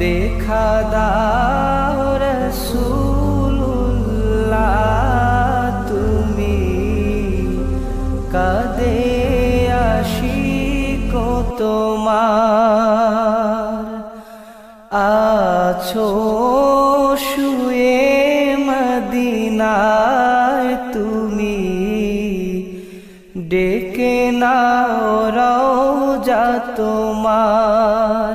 দেখা দাও রসুল্লাহ তুমি কাদে আসি তোমার আছো শুয়ে মদিনায় তুমি ডেকে নাও রওজা তোমার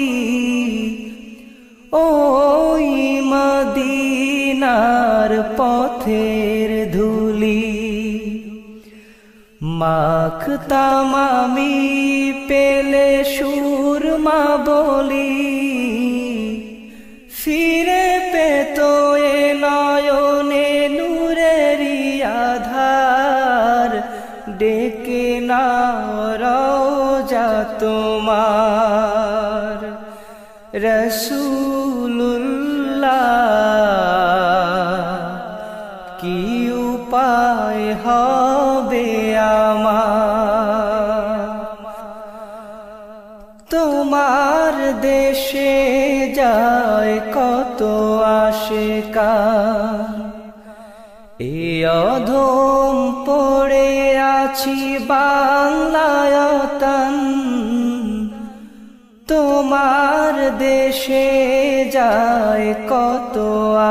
মাখতাম আমি পেলে সুরমা বলি। ফিরে পেত এ নয়নে নূরেরি আধার। ডেকে না রওজা তোমার। রসুল্লাহ হবে আমার। তোমার দেশে যায় কত আসে এ অধম পড়ে আছি বাংলায়তন তোমার দেশে যায় কত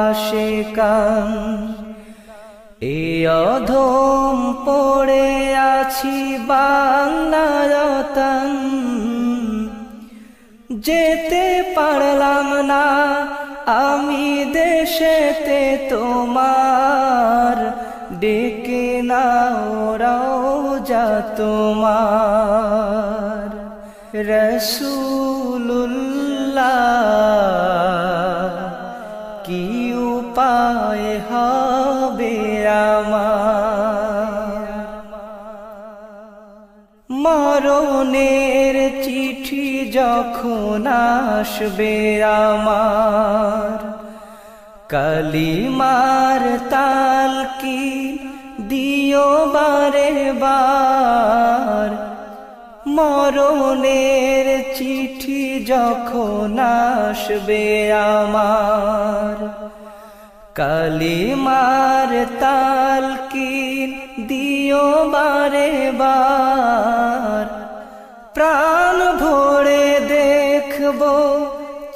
আসে কান এ অধম পড়ে আছি বাংলায়তন যেতে পারলাম না আমি দেশেতে তোমার। ডেকে না রওজা তোমার। রসুল্লাহ কি উপায় হবে আমার? মরণের চিঠি যখন আসবে আমার, কালিমার তাল কি দিও বারে বার মরণের যখন আসবে আমার। কালিমার তাল কি দিও বারে বার। প্রাণ ভরে দেখব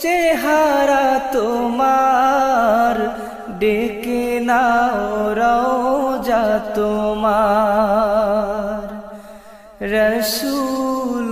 চেহারা তোমার। ডেকে নাও রওজা তোমার। রসুল